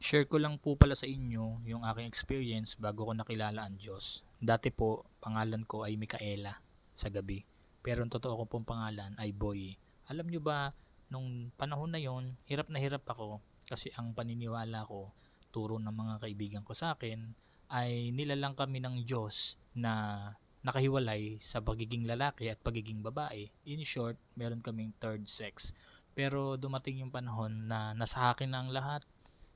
Share ko lang po pala sa inyo yung aking experience bago ko nakilala ang Diyos. Dati po, pangalan ko ay Micaela sa gabi. Pero ang totoo ko pong pangalan ay Boy. Alam nyo ba, nung panahon na yon, hirap na hirap ako kasi ang paniniwala ko, turo ng mga kaibigan ko sa akin, ay nilalang kami ng Diyos na nakahiwalay sa pagiging lalaki at pagiging babae. In short, meron kaming third sex. Pero dumating yung panahon na nasa akin na ang lahat,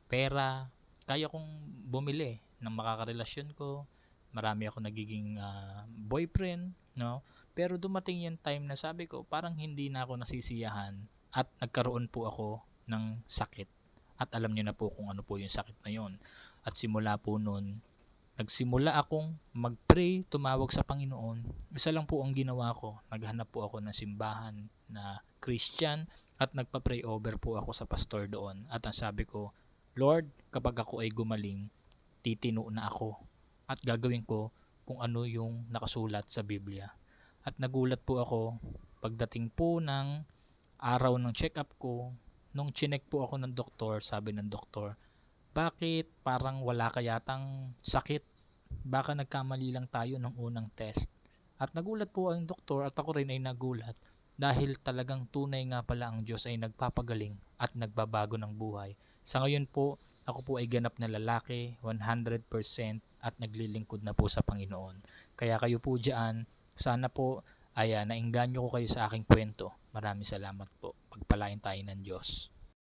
pera, kaya kong bumili ng makakarelasyon ko. Marami ako nagiging ah, boyfriend, no? Pero dumating yung time na sabi ko, parang hindi na ako nasisiyahan at nagkaroon po ako ng sakit. At alam niyo na po kung ano po yung sakit na yon. At simula po noon, nagsimula akong mag-pray, tumawag sa Panginoon. Isa lang po ang ginawa ko. Naghanap po ako ng simbahan na Christian at nagpa-pray over po ako sa pastor doon. At ang sabi ko, Lord, kapag ako ay gumaling, titino na ako at gagawin ko kung ano yung nakasulat sa Biblia. At nagulat po ako pagdating po ng araw ng check-up ko, nung chinek po ako ng doktor, sabi ng doktor, bakit parang wala ka yatang sakit? Baka nagkamali lang tayo ng unang test. At nagulat po ang doktor at ako rin ay nagulat dahil talagang tunay nga pala ang Diyos ay nagpapagaling at nagbabago ng buhay. Sa ngayon po, ako po ay ganap na lalaki, 100% at naglilingkod na po sa Panginoon. Kaya kayo po dyan, sana po ay uh, nainganyo ko kayo sa aking kwento. Maraming salamat po. Pagpalain tayo ng Diyos.